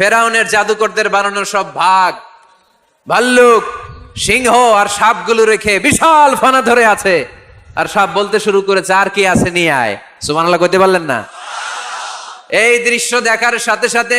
ফেরাউনের জাদুকরদের বানানো সব ভাগ। ভাল্লুক, সিংহ আর সাপগুলো রেখে বিশাল ফানা ধরে আছে। আর সাপ বলতে শুরু করেছে, আর কি আছে নিয়ে আয়? সুবহানাল্লাহ, কইতে পারলেন না? এই দৃশ্য দেখার সাথে সাথে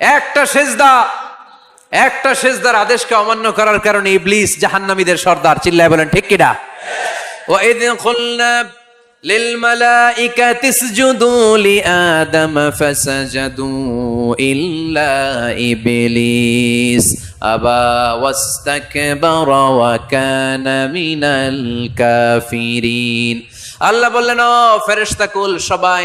একটা সেজদা একটা সেজদার আদেশকে অমান্য করার কারণে ইবলিস জাহান্নামীদের সর্দার চিল্লায় বলেন ঠিক কিনা وإذ قلنا للملائكة اسجدوا لآدم فسجدوا إلا إبليس أبى واستكبر وكان من الكافرين আল্লাহ বললেন ও ফেরেশতাকুল সবাই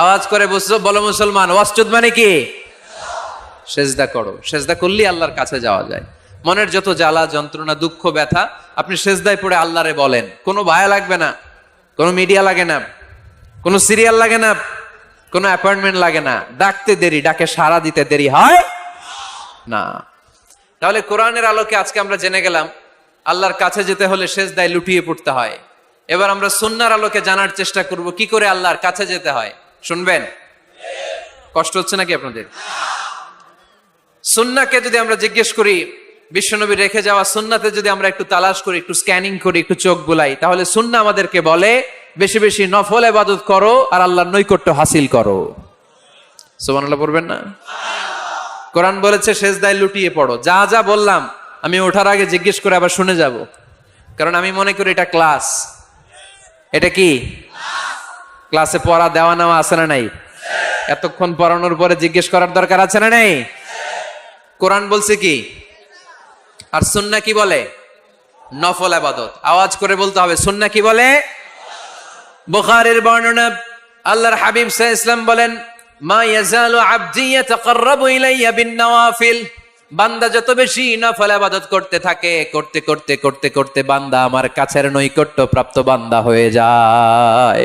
আওয়াজ করে বসছো, বলো মুসলমান, ওয়াসজুদ মানে কি? সেজদা করো। সেজদা করলেই আল্লাহর কাছে যাওয়া যায়। মনের যত জ্বালা, যন্ত্রণা, দুঃখ, ব্যথা, আপনি সেজদায় পড়ে আল্লাহরে বলেন। কোনো ভায়া লাগবে না, কোনো মিডিয়া লাগে না, কোনো সিরিয়াল লাগে না, কোনো অ্যাপয়েন্টমেন্ট লাগে না। ডাকতে দেরি, ডাকে সারা দিতে দেরি হয় না। তাহলে কোরআনের আলোকে আজকে আমরা জেনে গেলাম, আল্লাহর কাছে যেতে হলে সেজদায় লুটিয়ে পড়তে হয়। এবার আমরা সুন্নার আলোকে জানার চেষ্টা করব, কি করে আল্লাহর কাছে যেতে হয়। শুনবেন? কষ্ট হচ্ছে নাকি আপনাদের? সুন্নাকে যদি আমরা জিজ্ঞেস করি, বিশ্বনবী রেখে যাওয়া সুন্নাতে যদি আমরা একটু তালাশ করি, একটু স্ক্যানিং করি, একটু চোখ বুলাই, তাহলে সুন্না আমাদেরকে বলে, বেশি বেশি নফল এবাদত করো আর আল্লাহর নৈকট্য হাসিল করো। সুবহানাল্লাহ পড়বেন না? কোরআন বলেছে শেষদায় লুটিয়ে পড়ো। যা যা বললাম, আমি ওঠার আগে জিজ্ঞেস করে আবার শুনে যাব। কারণ আমি মনে করি এটা ক্লাস এটা কি? ক্লাসে পড়া, দেওয়া, নেওয়া আছে না নাই? এতক্ষণ পড়ানোর পরে জিজ্ঞেস করার দরকার আছে না নাই? কোরআন বলছে কি? আর সুন্না কি বলে? নফল আবাদত। আওয়াজ করে বলতে হবে, সুন্না কি বলে? বুখারীর বর্ণনা, আল্লাহর হাবিব সাহ ইসলাম বলেন, মা ইয়াজালু আবদি ইয়াতাকাররাবু ইলাইয়া বিন বান্দা যত বেশি নফল আবাদত করতে থাকে, করতে করতে করতে করতে বান্দা আমার কাছের নৈকট্য প্রাপ্ত বান্দা হয়ে যায়।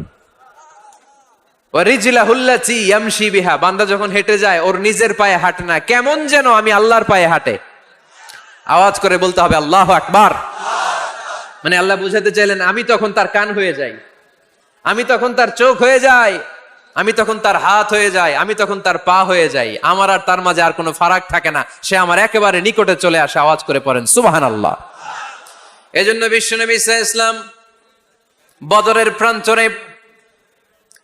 ইয়ামশি বিহা। বান্দা যখন হেঁটে যায়, ওর নিজের পায়ে হাঁটে না। কেমন যেন আমি আল্লাহর পায়ে হাঁটে। আওয়াজ করে বলতে হবে, আল্লাহ আকবার। মানে আল্লাহ বুঝাতে চাইলেন, আমি তখন তার কান হয়ে যাই। আমি তখন তার চোখ হয়ে যাই। আমি তখন তার হাত হয়ে যাই। আমি তখন তার পা হয়ে যাই। আমার আর তার মাঝে আর কোনো ফারাক থাকে না। সে আমার একেবারে নিকটে চলে আসে, আওয়াজ করে পড়েন সুবাহান আল্লাহ এই জন্য বিশ্বনবী ইসা ইসলাম বদরের প্রান্তরে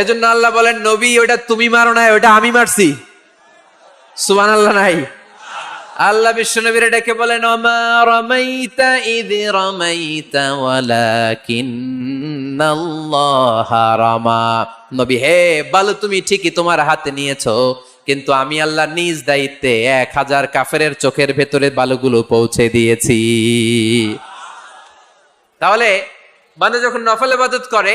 এজন্য আল্লাহ বলেন, নবী ওটা তুমি মারো নাই ওটা আমি মারছি। সুবান আল্লাহ নাই। আল্লাহ বিশ্বনবীর ডেকে বলেন, ওমা রামাইতা ইদ রামাইতা নবী, হে বালু, তুমি ঠিকই তোমার হাতে নিয়েছো, কিন্তু আমি আল্লাহ নিজ দায়িত্বে এক হাজার কাফেরের চোখের ভেতরে বালুগুলো পৌঁছে দিয়েছি। তাহলে মানে যখন নফল ইবাদত করে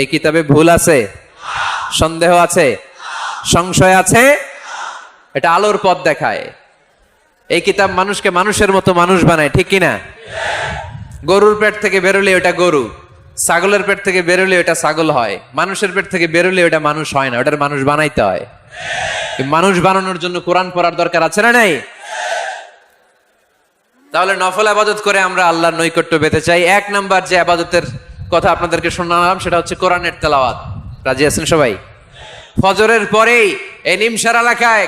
এই কিতাবে ভুল আছে? সন্দেহ আছে? সংশয় আছে? এটা আলোর পথ দেখায়। এই কিতাব মানুষকে মানুষের মতো মানুষ বানায়, ঠিক কিনা? গরুর পেট থেকে বেরোলে ওটা গরু, ছাগলের পেট থেকে বেরোলে ওটা ছাগল হয়, মানুষের পেট থেকে বেরোলে ওটা মানুষ হয় না, ওটার মানুষ বানাইতে হয়। মানুষ বানানোর জন্য কোরআন পড়ার দরকার আছে না নাই? তাহলে নফল আবাদত করে আমরা আল্লাহর নৈকট্য পেতে চাই। এক নাম্বার যে আবাদতের কথা আপনাদেরকে শোনালাম, সেটা হচ্ছে কোরআনের তেলাওয়াত। রাজি আছেন সবাই? ফজরের পরেই এই নিমসার এলাকায়,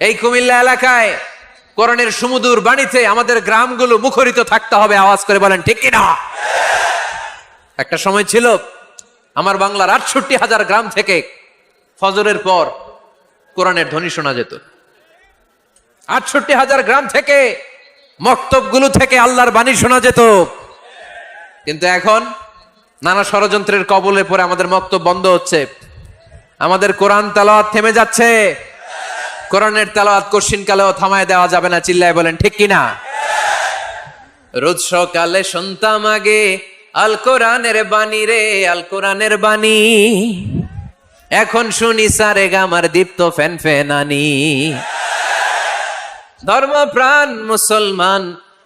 এই কুমিল্লা এলাকায়, কোরআনের সুমুদুর বাণীতে আমাদের গ্রামগুলো মুখরিত থাকতে হবে, আওয়াজ করে বলেন, ঠিক কিনা? একটা সময় ছিল, আমার বাংলার আটষট্টি হাজার গ্রাম থেকে ফজরের পর কোরআনের ধ্বনি শোনা যেত। আটষট্টি হাজার গ্রাম থেকে মক্তবগুলো থেকে আল্লাহর বাণী শোনা যেত। কিন্তু এখন নানা ষড়যন্ত্রের কবলে পরে আমাদের মক্তব বন্ধ হচ্ছে। আমাদের কোরআন তালাওয়াত থেমে যাচ্ছে। কোরআনের তালাওয়াত কশিন কালেও থামায় দেওয়া যাবে না। চিল্লায় বলেন, ঠিক কিনা রোজ সকালে শুনতাম আগে, আল কোরআনের বাণী রে, আল কোরআনের বাণী। এখন শুনি, সারে গামার দীপ্ত ফ্যান ফ্যানানি ধর্মপ্রাণ মুসলমান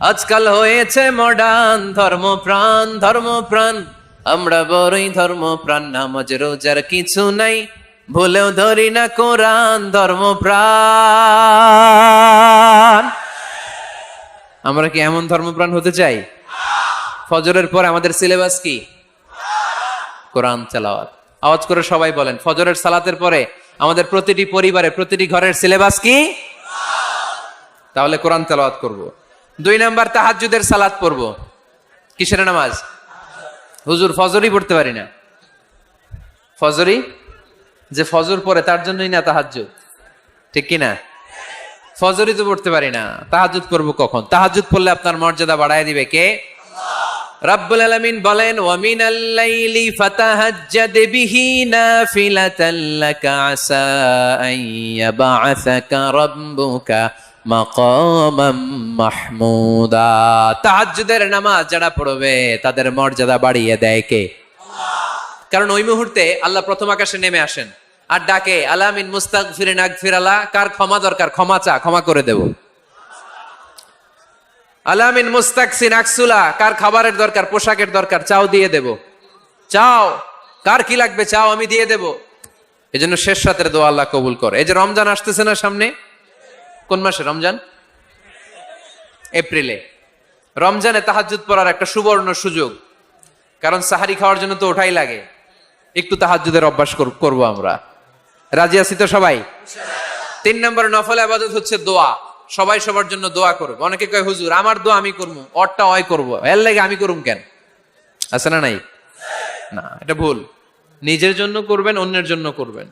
আজকাল হয়েছে মডার্ন ধর্মপ্রাণ ধর্মপ্রাণ। আমরা বড়ই ধর্মপ্রাণ নামাজ রোজার কিছু নাই। ভুলেও ধরি না কোরআন, ধর্মপ্রাণ। আমরা কি এমন ধর্মপ্রাণ হতে চাই? ফজরের পর আমাদের সিলেবাস কি? কোরআন চালাওয়াত আওয়াজ করে সবাই বলেন, ফজরের সালাতের পরে আমাদের প্রতিটি পরিবারে প্রতিটি ঘরের সিলেবাস কি? তাহলে কোরআন তেলাওয়াত করব। দুই নাম্বার তাহাজ্জুদের সালাত পড়ব। কিসের নামাজ? হুজুর ফজরই পড়তে পারি না। ফজরই? যে ফজর পড়ে তার জন্যই না তাহাজ্জুদ। ঠিক কি না? ফজরই তো পড়তে পারি না। তাহাজুদ করব কখন? তাহাজুদ পড়লে আপনার মর্যাদা বাড়ায় দিবে কে? রাব্বুল আলামিন বলেন ওয়া মিনাল লাইলি ফাতাহাজ্জাদ বিহি নাফিলাতান লাকা আসা আন রাব্বুকা মাকামাম মাহমুদা। তাহাজ্জুদের নামাজ যারা পড়বে তাদের মর্যাদা বাড়িয়ে দেয় কে? কারণ ওই মুহূর্তে আল্লাহ প্রথম আকাশে নেমে আসেন আর ডাকে আলামিন মুস্তাক ফিরেন আগ ফিরালা কার ক্ষমা দরকার? ক্ষমা চা ক্ষমা করে দেব। আলামিন মুস্তাক সিন আকসুলা কার খাবারের দরকার? পোশাকের দরকার? চাও দিয়ে দেব। চাও? কার কি লাগবে? চাও আমি দিয়ে দেব। এই জন্য শেষ রাতের দোয়া আল্লাহ কবুল করে। এই যে রমজান আসতেছে না সামনে কোন মাসে? রমজান? এপ্রিলে। রমজানে তাহাজ্জুদ পড়ার একটা সুবর্ণ সুযোগ। কারণ সাহারি খাওয়ার জন্য তো ওঠাই লাগে। একটু তাহাজ্জুদের অভ্যাস কর- করব আমরা। রাজি আছি তো সবাই? তিন নম্বর নফল আবাদত হচ্ছে দোয়া। সবাই সবার জন্য দোয়া করব। অনেকে কয়, হুজুর, আমার দোয়া আমি করব, অরটা অয় করব। এর লাগে আমি করুম কেন? আছে না নাই? না, এটা ভুল। নিজের জন্য করবেন, অন্যের জন্য করবেন।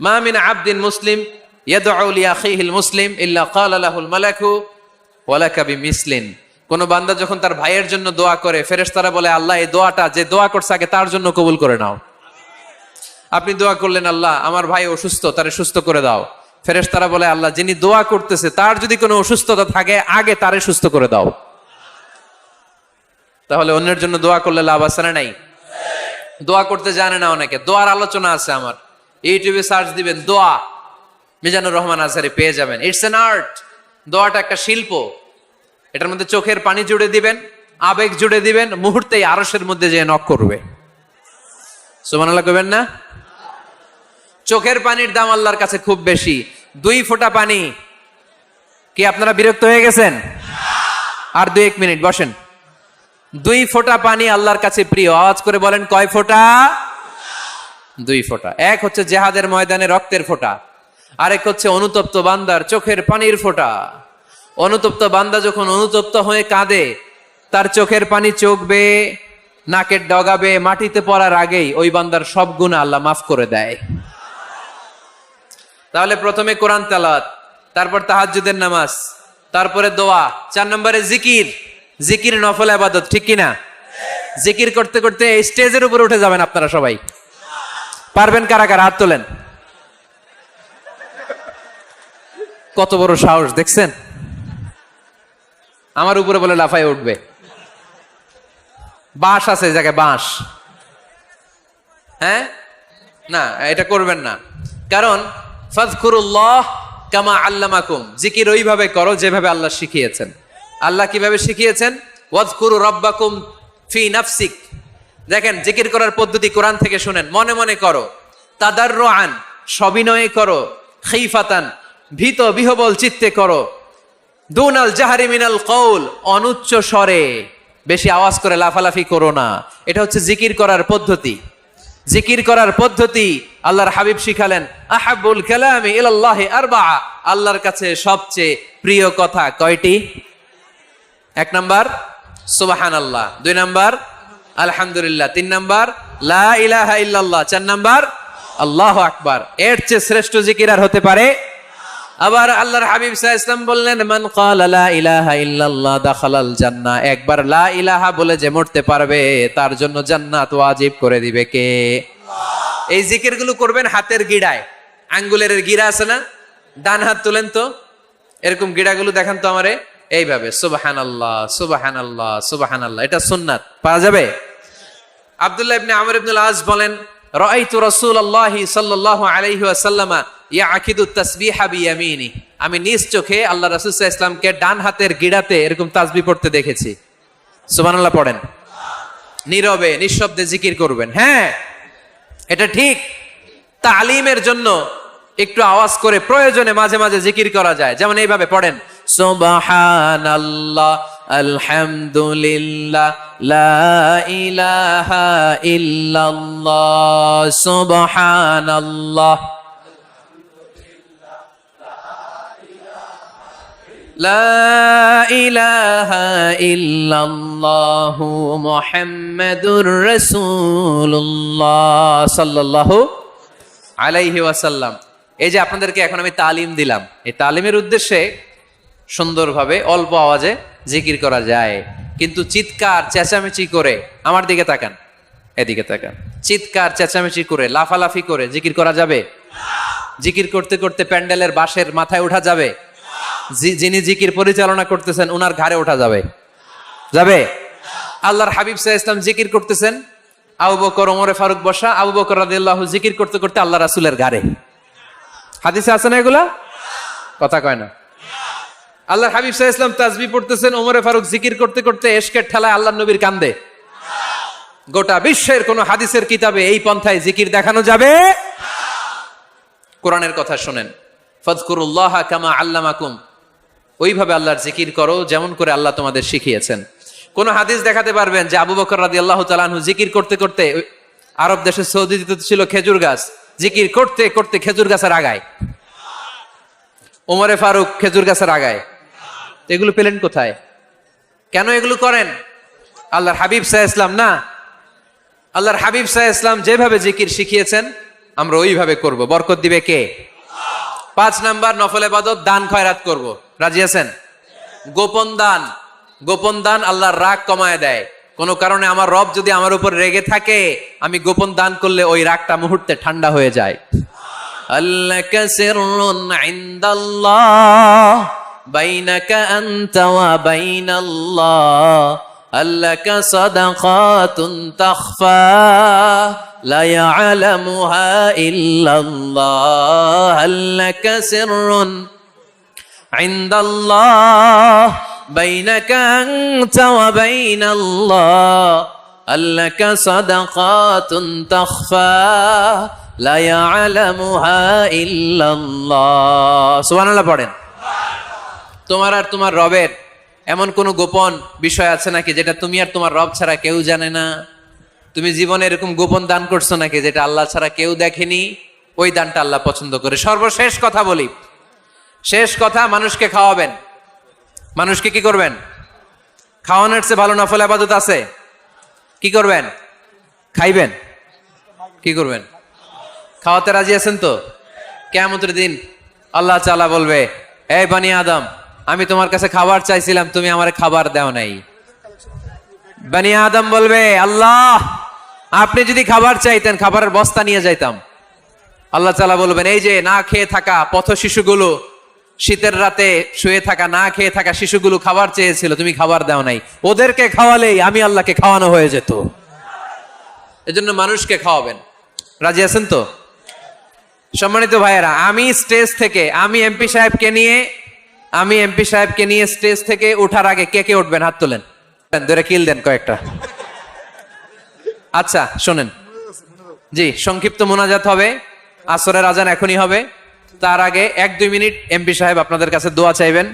মা মিন আবদিন মুসলিম ইয়াদউ লিআখিহিল মুসলিম ইল্লা ক্বালা লাহুল মালাকু ওয়ালাকা বিমিসলিন। কোন বান্দা যখন তার ভাইয়ের জন্য দোয়া করে, ফেরেশতারা বলে, আল্লাহ, এই দোয়াটা যে দোয়া করছে আগে তার জন্য কবুল করে নাও। আপনি দোয়া করলেন, আল্লাহ, আমার ভাই অসুস্থ, তারে সুস্থ করে দাও। ফেরেশতারা বলে, আল্লাহ, যিনি দোয়া করতেছে, তার যদি কোনো অসুস্থতা থাকে, আগে তারে সুস্থ করে দাও। তাহলে অন্যের জন্য দোয়া করলে লাভ আছে না নাই? দোয়া করতে জানে না অনেকে। দোয়ার আলোচনা আছে আমার। ইউটিউবে সার্চ দিবেন, দোয়া। মিজানুর রহমান আজহারি পেয়ে যাবেন। ইটস এন আর্ট দোয়াটা একটা শিল্প। এটার মধ্যে চোখের পানি জুড়ে দিবেন, আবেগ জুড়ে দিবেন, মুহূর্তেই আরসের মধ্যে যে নক করবে। সুবহানাল্লাহ কইবেন না? চোখের পানির দাম আল্লাহর কাছে খুব বেশি। দুই ফোঁটা পানি। কি আপনারা বিরক্ত হয়ে গেছেন? আর দুই এক মিনিট, বসেন। দুই ফোঁটা পানি আল্লাহর কাছে প্রিয়। আওয়াজ করে বলেন, কয় ফোঁটা? দুই ফোঁটা। এক হচ্ছে জেহাদের ময়দানে রক্তের ফোঁটা। আরেক হচ্ছে অনুতপ্ত বান্দার চোখের পানির ফোঁটা। অনুতপ্ত বান্দা যখন অনুতপ্ত হয়ে কাঁদে, তার চোখের পানি চোখবে, নাকের ডগাবে, মাটিতে পড়ার আগেই ওই বান্দার সব গুণা আল্লাহ মাফ করে দেয়। তাহলে প্রথমে কোরআন তালাত তারপর তাহাজ্জুদের নামাজ, তারপরে দোয়া, চার নম্বরে জিকির। জিকির নফল আবাদত, ঠিক কিনা? জিকির করতে করতে স্টেজের উপর উঠে যাবেন আপনারা সবাই। পারবেন কারা কারা? হাত তোলেন। কত বড় সাহস, দেখছেন? আমার উপরে বলে লাফায় উঠবে। বাঁশ আছে জায়গায়, বাঁশ। হ্যাঁ? না, এটা করবেন না। কারণ ফাজকুরুল্লাহ কামা আল্লামাকুম। জিকির ওইভাবে করো যেভাবে আল্লাহ শিখিয়েছেন। আল্লাহ কীভাবে শিখিয়েছেন? ওয়াজকুরু রব্বাকুম ফি নাফসিক। দেখেন, জিকির করার পদ্ধতি কোরআন থেকে শুনেন। মনে মনে করো তাদার আন সবিনয়ে করো, খিফাতান ভীত বিহবল চিত্তে করো। দুনাল জাহারি মিনাল কৌল অনুচ্চ স্বরে। বেশি আওয়াজ করে লাফালাফি করো না। এটা হচ্ছে জিকির করার পদ্ধতি। জিকির করার পদ্ধতি আল্লাহর হাবিব শিখালেন, আহাবুল কালামি ইলাল্লাহ আরবা আল্লাহর কাছে সবচেয়ে প্রিয় কথা কয়টি? এক নাম্বার সুবাহান আল্লাহ দুই নাম্বার, আলহামদুলিল্লাহ। তিন নাম্বার, লা ইলাহা ইল্লাল্লাহ। চার নাম্বার, আল্লাহ আকবার। এর চেয়ে শ্রেষ্ঠ জিকির আর হতে পারে আবার আল্লাহর হাবিব সাহা ইসলাম বললেন, মান লা ইলাহা ইল্লাল্লাহ দাখালাল জান্নাহ। একবার লা ইলাহা বলে যে মরতে পারবে, তার জন্য জান্নাত ওয়াজিব করে দিবে কে? এই জিকিরগুলো করবেন হাতের গিড়ায়। আঙ্গুলের গিরা আছে না? ডান হাত তুলেন তো। এরকম গিড়াগুলো দেখান তো আমারে। এইভাবে সুবাহান আল্লাহ সুবাহান আল্লাহ সুবাহান আল্লাহ এটা সুন্নাত। পাওয়া যাবে? আব্দুল্লাহ ইবনে আমর ইবনুল আজ বলেন, রাআইতু রাসূলুল্লাহি সাল্লাল্লাহু আলাইহি ওয়াসাল্লামা ইয়াকিদু তাসবিহা বিয়ামিনি। আমি নিজ চোখে আল্লাহ ইসলামকে ডান হাতের গিড়াতে এরকম তাসবিহ পড়তে দেখেছি। সুবহানাল্লাহ পড়েন। নীরবে, নিঃশব্দে জিকির করবেন। হ্যাঁ এটা ঠিক। তালিমের জন্য একটু আওয়াজ করে প্রয়োজনে মাঝে মাঝে জিকির করা যায়। যেমন এইভাবে পড়েন, সুবহানাল্লাহ, আলহামদুলিল্লাহ, লা ইলাহা ইল্লাল্লাহ, সুবহানাল্লাহ। لا إله إلا الله محمد رسول الله صلى الله আলাইহি ওয়াসাল্লাম এই যে আপনাদেরকে এখন আমি তালিম দিলাম এই তালিমের উদ্দেশ্যে সুন্দরভাবে অল্প আওয়াজে জিকির করা যায় কিন্তু চিৎকার চেঁচামেচি করে আমার দিকে তাকান এদিকে তাকান চিৎকার চেঁচামেচি করে লাফালাফি করে জিকির করা যাবে জিকির করতে করতে প্যান্ডেলের বাঁশের মাথায় ওঠা যাবে জি- যিনি জিকির পরিচালনা করতেছেন, উনার ঘাড়ে ওঠা যাবে। যাবে? আল্লাহর হাবিব সাহা ইসলাম জিকির করতেছেন। আবু বকর, ওমরে ফারুক বসা, আবু বকর রাদিয়াল্লাহু জিকির করতে করতে আল্লাহ রাসূলের ঘাড়ে। হাদিসে আছে না এগুলা? কথা কয় না। আল্লাহর হাবিব সাহা ইসলাম তাজবি পড়তেছেন, ওমরে ফারুক জিকির করতে করতে এশকের ঠেলায় আল্লাহ নবীর কান্দে। গোটা বিশ্বের কোন হাদিসের কিতাবে এই পন্থায় জিকির দেখানো যাবে? কোরআনের কথা শোনেন। ফজকুরুল্লাহ কামা আল্লামাকুম। ওইভাবে আল্লাহর জিকির করো, যেমন করে আল্লাহ তোমাদের শিখিয়েছেন। কোন হাদিস দেখাতে পারবেন যে আবু বকর রাদি আল্লাহ তালানহু জিকির করতে করতে আরব দেশে সৌদিতে ছিল খেজুর গাছ। জিকির করতে করতে খেজুর গাছের আগায়। ওমরে ফারুক খেজুর গাছের আগায়। এগুলো পেলেন কোথায়? কেন এগুলো করেন? আল্লাহর হাবিব সাহা ইসলাম না। আল্লাহর হাবিব সাহা ইসলাম যেভাবে জিকির শিখিয়েছেন, আমরা ওইভাবে করব। বরকত দিবে কে? পাঁচ নাম্বার নফল এবাদত দান খয়রাত করব। রাজি আছেন? গোপন দান। গোপন দান আল্লাহর রাগ কমায় দেয়। কোন কারণে আমার রব যদি আমার উপর রেগে থাকে, আমি গোপন দান করলে ওই রাগটা মুহূর্তে ঠান্ডা হয়ে যায়। আল্লাহ ইনদাল্লাহ, বাইনাকা আনতা ওয়া বাইনাল্লাহ। আল্লাকা সাদাকাতুন তাখফা, লা ইয়ালামুহা ইল্লাল্লাহ আল্লাকা সিররুন ইনদাল্লাহ, বাইনাকা আনতা ওয়া বাইনাল্লাহ আল্লাকা সাদাকাতুন তাখফা, লা ইয়ালামুহা ইল্লাল্লাহ। সুবহানাল্লাহ পড়েন। তোমার আর তোমার রবের এমন কোন গোপন বিষয় আছে নাকি যেটা তুমি আর তোমার রব ছাড়া কেউ জানে না? তুমি জীবনে এরকম গোপন দান করছ নাকি যেটা আল্লাহ ছাড়া কেউ দেখেনি? ওই দানটা আল্লাহ পছন্দ করে। সর্বশেষ কথা বলি। শেষ কথা, মানুষকে খাওয়াবেন। মানুষকে কি করবেন? খাওয়ানোর চেয়ে ভালো নফল আবাদত আছে। কি করবেন? খাইবেন। কি করবেন? খাওয়াতে রাজি আছেন তো? কেমতের দিন আল্লাহ চালা বলবে, এই বানি আদম আমি তোমার কাছে খাবার চাইছিলাম, তুমি আমার খাবার দাও নাই। বানি আদম বলবে, আল্লাহ, আপনি যদি খাবার চাইতেন, খাবারের বস্তা নিয়ে যাইতাম। আল্লাহ তালা বলবেন, এই যে না খেয়ে থাকা পথ শিশুগুলো, শীতের রাতে শুয়ে থাকা, না খেয়ে থাকা শিশুগুলো খাবার চেয়েছিল, তুমি খাবার দাও নাই। ওদেরকে খাওয়ালেই আমি আল্লাহকে খাওয়ানো হয়ে যেত। এজন্য মানুষকে খাওয়াবেন। রাজি আছেন তো? সম্মানিত ভাইয়েরা, আমি স্টেজ থেকে, আমি এমপি সাহেবকে নিয়ে আমি এমপি সাহেবকে নিয়ে স্টেজ থেকে ওঠার আগে কে কে উঠবেন? হাত তোলেন। ধরে কিল দেন কয়েকটা। আচ্ছা শোনেন। জি, সংক্ষিপ্ত মোনাজাত হবে। আসরের আজান এখনই হবে। তার আগে এক দুই মিনিট এমপি সাহেব আপনাদের কাছে দোয়া চাইবেন।